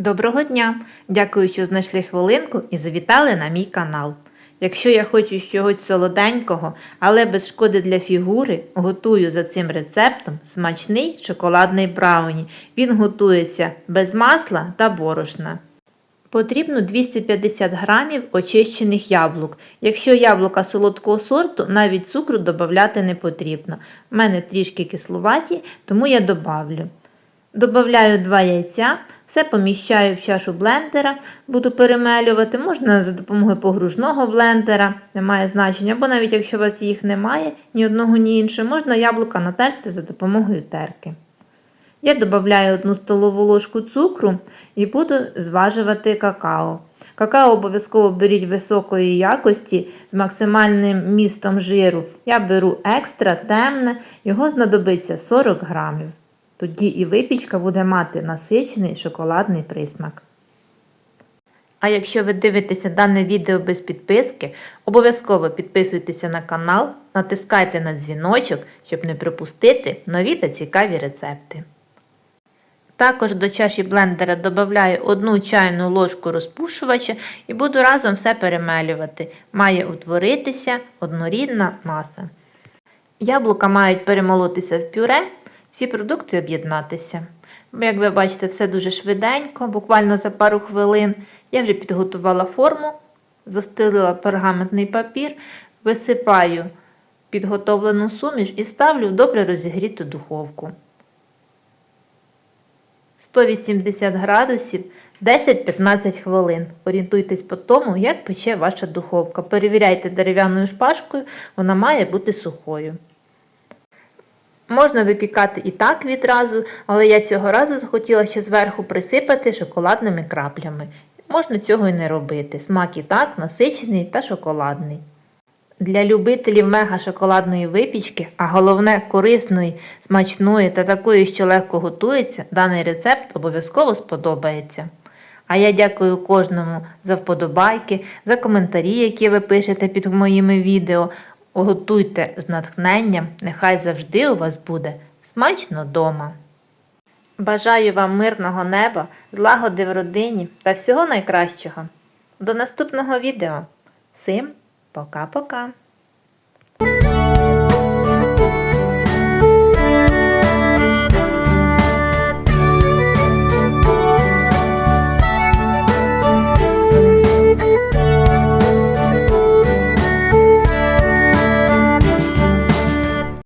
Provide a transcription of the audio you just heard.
Доброго дня! Дякую, що знайшли хвилинку і завітали на мій канал. Якщо я хочу чогось солоденького, але без шкоди для фігури, готую за цим рецептом смачний шоколадний брауні. Він готується без масла та борошна. Потрібно 250 грамів очищених яблук. Якщо яблука солодкого сорту, навіть цукру додати не потрібно. У мене трішки кислуваті, тому я добавлю. Добавляю 2 яйця, все поміщаю в чашу блендера, буду перемелювати. Можна за допомогою погружного блендера, немає значення, або навіть якщо у вас їх немає, ні одного, ні іншого, можна яблука натерти за допомогою терки. Я додаю 1 столову ложку цукру і буду зважувати какао. Какао обов'язково беріть високої якості з максимальним містом жиру. Я беру екстра темне, його знадобиться 40 грамів. Тоді і випічка буде мати насичений шоколадний присмак. А якщо ви дивитеся дане відео без підписки, обов'язково підписуйтеся на канал, натискайте на дзвіночок, щоб не пропустити нові та цікаві рецепти. Також до чаші блендера додаю 1 чайну ложку розпушувача і буду разом все перемелювати. Має утворитися однорідна маса. Яблука мають перемолотися в пюре, всі продукти об'єднатися. Як ви бачите, все дуже швиденько, буквально за пару хвилин. Я вже підготувала форму, застелила пергаментний папір, висипаю підготовлену суміш і ставлю в добре розігріту духовку. 180 градусів 10-15 хвилин. Орієнтуйтесь по тому, як пече ваша духовка. Перевіряйте дерев'яною шпажкою, вона має бути сухою. Можна випікати і так відразу, але я цього разу захотіла ще зверху присипати шоколадними краплями. Можна цього і не робити. Смак і так насичений та шоколадний. Для любителів мега шоколадної випічки, а головне корисної, смачної та такої, що легко готується, даний рецепт обов'язково сподобається. А я дякую кожному за вподобайки, за коментарі, які ви пишете під моїми відео. Готуйте з натхненням, нехай завжди у вас буде смачно дома. Бажаю вам мирного неба, злагоди в родині та всього найкращого. До наступного відео. Всім пока-пока!